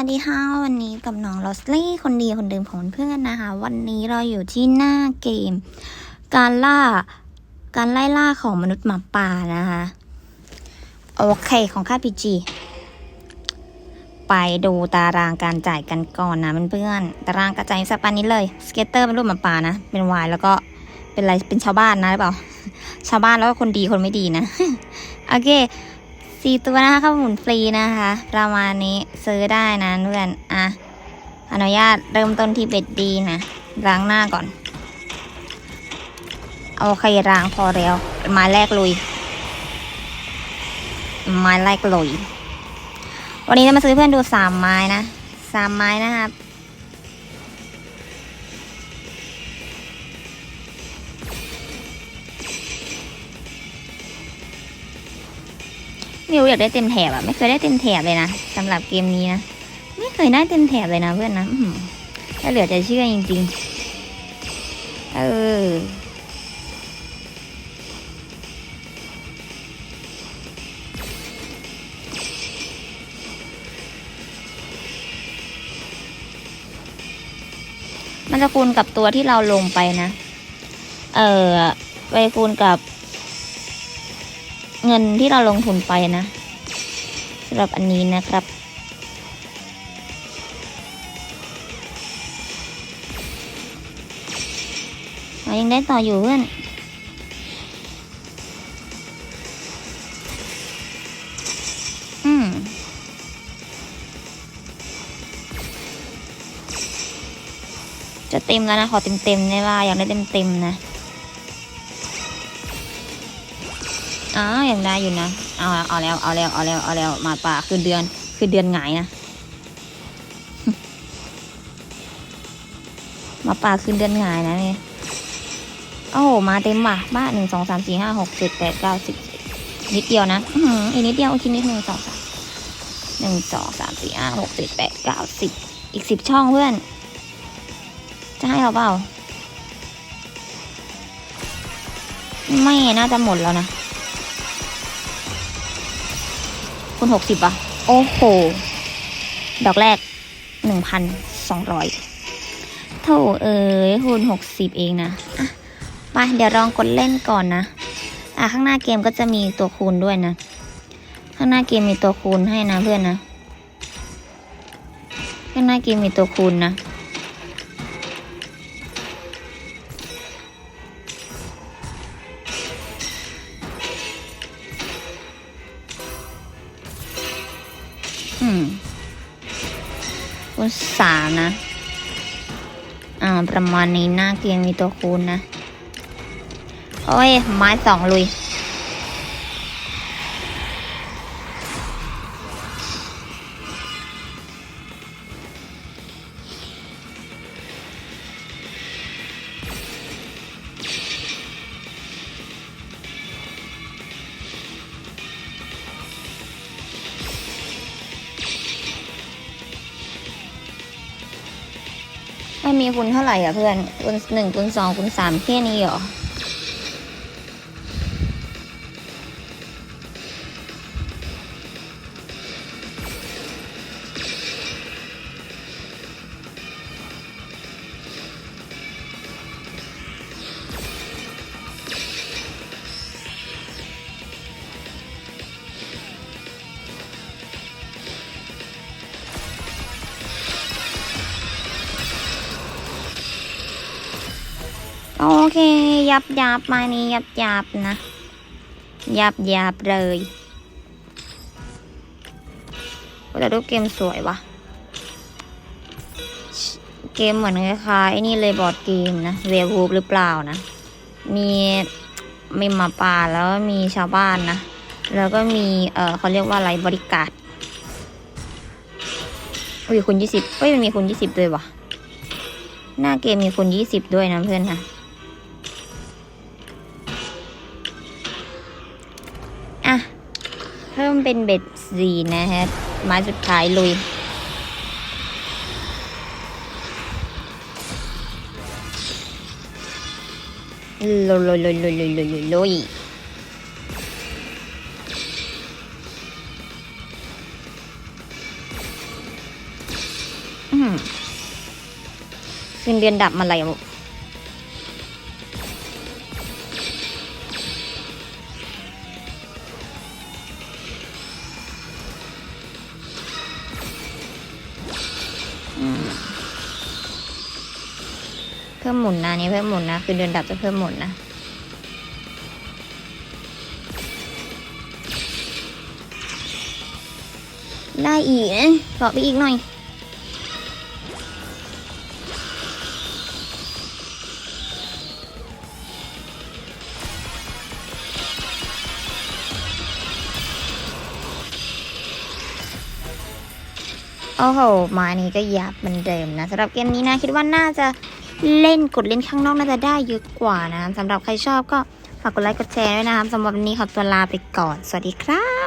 วัสดีค่ะ วันนี้กับน้องลอสลี่คนดีคนเดิมของเพื่อนนะคะ วันนี้เราอยู่ที่หน้าเกม การล่า การไล่ล่าของมนุษย์หมาป่านะคะ โอเคของค่าพีจีไปดูตารางการจ่ายกันก่อนนะเพื่อนๆตารางกระจายสัปาห์นี้เลย สเกตเตอร์เป็นรูปหมาป่านะ เป็นวายแล้วก็เป็นอะไรเป็นชาวบ้านนะหรือเปล่า ชาวบ้านแล้วก็คนดีคนไม่ดีนะ โอเค สี่ตัวนะคะข้าวหมุนฟรีนะคะ ประมาณนี้ซื้อได้นะเพื่อนอะอนุญาตเริ่มต้นที่เบ็ดดีนะล้างหน้าก่อนโอเคล้างพอแล้วไม้แรกลุยไม้แรกลุยวันนี้จะมาซื้อเพื่อนดูสามไม้นะสามไม้นะครับ ไม่รู้อยากได้เต็มแถบอะไม่เคยได้เต็มแถบเลยนะสำหรับเกมนี้นะไม่เคยได้เต็มแถบเลยนะเพื่อนนะอื้อหือถ้าเหลือจะเชื่อจริงๆเออมันจะคูณกับตัวที่เราลงไปนะ เออไปคูณกับ เงินที่เราลงทุนไปนะสำหรับอันนี้นะครับ เรายังได้ต่ออยู่เพื่อนอืมจะเต็มแล้วนะ ขอเต็มๆได้ว่าอยากได้เต็มๆนะ อ๋อยังได้อยู่นะ เอาเอาแล้วเอาแล้วเอาแล้วเอาแล้วมาป่าคือเดือนคือเดือนหงายนะ มาป่าคือเดือนหงายนะเนี่ยโอ้โหมาเต็มว่ะบ้านหนึ่งสองสามสี่ห้าหกเจ็ดแปดเก้าสิบนิดเดียวนะอือหืออีกนิดเดียวอีกนิดหนึ่งสองสามหนึ่งสองสามสี่ห้าหกเจ็ดแปดเก้าสิบอีกสิบช่องเพื่อน จะให้เราเปล่า ไม่น่าจะหมดแล้วนะ คูณหกสิบอะ โอ้โห ดอกแรกหนึ่งพันสองร้อยโถเอ้ยคูณหกสิบเองนะอะไปเดี๋ยวลองกดเล่นก่อนนะ อะข้างหน้าเกมก็จะมีตัวคูณด้วยนะ ข้างหน้าเกมมีตัวคูณให้นะเพื่อนนะ ข้างหน้าเกมมีตัวคูณนะ อืมคูณสามนะ อ่า ประมาณนี้หน้าเกมมีตัวคูณนะ โอ้ย ไม้สองลุย ไม่มีคุณเท่าไหร่อะเพื่อนคุณหนึ่งคุณสองคุณสามแค่นี้เหรอ โอเค ยับยับมานี้ยับยับนะ ยับยับเลยแต่รูปเกมสวยวะเกมเหมือนคล้ายๆไอนี่เลยบอร์ดเกมนะเววูฟหรือเปล่านะ มีมีหมาป่าแล้วมีชาวบ้านนะ แล้วก็มีเออเขาเรียกว่าอะไรบริการอุ้ยคุณยี่สิบเอ้ยมันมีคุณยี่สิบด้วยวะหน้าเกมมีคุณยี่สิบด้วยนะเพื่อนนะอะ พิ่มเป็นเบ็ดสีนะฮะไม้สุดท้ายลุย ลุยลุยลุยลุยลุยลุยลุยขึ้นเดือนดับมาอะไรอะ พิ่มหมุนนะนี้เพิ่มหมุนนะ คือเดือนดับจะเพิ่มหมุนนะได้อีกนะบอไปอีกหน่อย โอ้โห มาอันนี้ก็ยับเหมือนเดิมนะสำหรับเกมนี้นะ คิดว่าน่าจะ เล่นกดเล่นข้างนอกน่าจะได้เยอะกว่านะสำหรับใครชอบก็ฝากกดไลค์กดแชร์ด้วยนะครับสำหรับวันนี้ขอตัวลาไปก่อน สวัสดีครับ